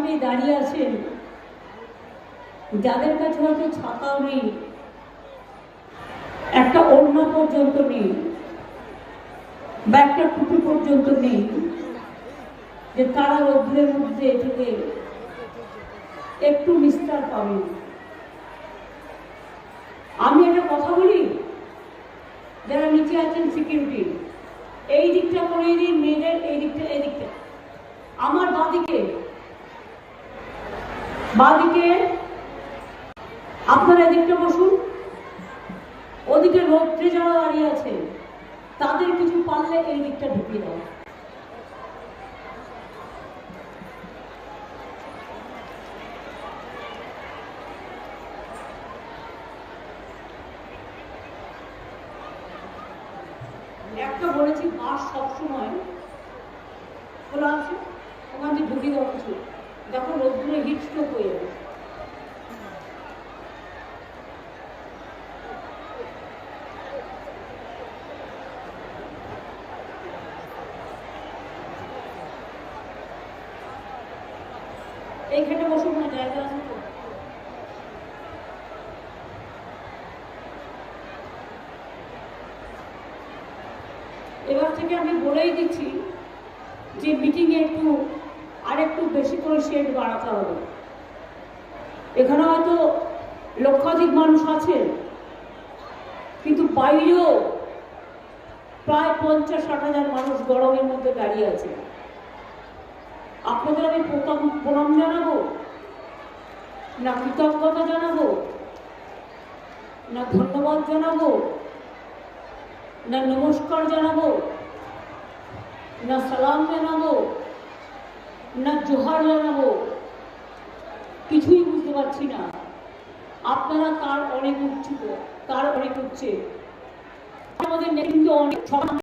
অনেকেই দাঁড়িয়ে আছেন। যাদের কাছে হয়তো ছাতাও নেই, একটা অন্য পর্যন্ত নেই, বা একটা টুপি পর্যন্ত নেই, যে তারা রোদ্রের মধ্যে থেকে একটু নিস্তার পাবে। আমি একটা কথা বলি? যারা নিচে আছেন সিকিউরিটি এই দিকটা করে দিন, মেয়েদের এই দিকটা এই দিকটা। আমার বাদিকে বাদিকে আপনারা এদিকটা বসুন। ওদিকে রোদ্রে যারা দাঁড়িয়ে আছে, তাদের কিছু পারলে এই দিকটা ঢুকিয়ে দাও। একটা বলেছি বাস সবসময় খোলা আছে, ওখান থেকে ঢুকিয়ে দেওয়া কিছু দেখো রোদ্দুরে হিট স্ট্রোক হয়ে যাবে এইখানে জায়গা আছে এবার থেকে আমি বলেই দিচ্ছি যে মিটিংয়ে একটু বেশি করে শেড বাড়াতে হবে। এখানে হয়তো লক্ষাধিক মানুষ আছে, কিন্তু বাইরেও প্রায় পঞ্চাশ, ষাট হাজার মানুষ গরমের মধ্যে দাঁড়িয়ে আছে। আপনাদের আমি প্রণাম জানাব, না কৃতজ্ঞতা জানাব, না ধন্যবাদ জানাব, না নমস্কার জানাব, না সালাম জানাব না জোহার জানাব কিছুই বুঝতে পারছি না। আপনারা তার অনেক উচ্চ তার অনেক উচ্চে? আমাদের নেতৃত্ব অনেক